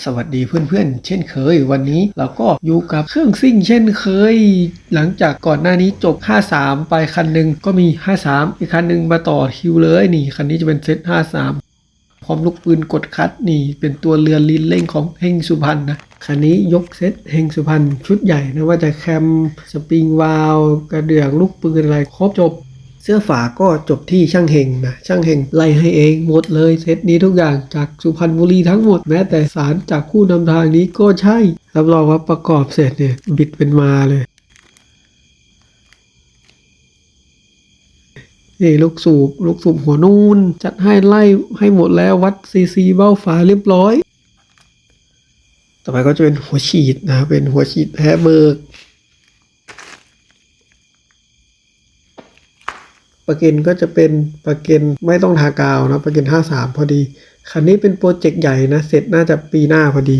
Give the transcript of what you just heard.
สวัสดีเพื่อนๆ เช่นเคย วันนี้เราก็อยู่กับเครื่องซิ่งเช่นเคย หลังจากก่อนหน้านี้จบ 53 ไปคันหนึ่งก็มี 53 อีกคันหนึ่งมาต่อคิวเลยนี่ คันนี้จะเป็นเซต 53 พร้อมลูกปืนกดคัดนี่ เป็นตัวเรือลินเร่งของเฮงสุพรรณนะ คันนี้ยกเซตเฮงสุพรรณชุดใหญ่นะว่าจะแคม สปริงวาลวกระเดื่องลูกปืนอะไรครบจบ เสื้อฝาก็จบที่ช่างเฮงนะช่างเฮงไล่ให้เองหมดเลยเซตนี้ทุกอย่างจากสุพรรณบุรีทั้งหมดแม้แต่สารจากคู่นำทางนี้ก็ใช่รับรองว่าประกอบเสร็จเนี่ยบิดเป็นมาเลยนี่ลูกสูบลูกสูบหัวนูนจัดให้ไล่ให้หมดแล้ววัดซีซีเบ้าฝาเรียบร้อย ต่อไปก็จะเป็นหัวฉีดนะเป็นหัวฉีดแพ้เบิก ประเก็นก็จะเป็นประเก็นไม่ต้องทากาวนะประเก็น53 พอดี คันนี้เป็นโปรเจกต์ใหญ่นะ เสร็จน่าจะปีหน้าพอดี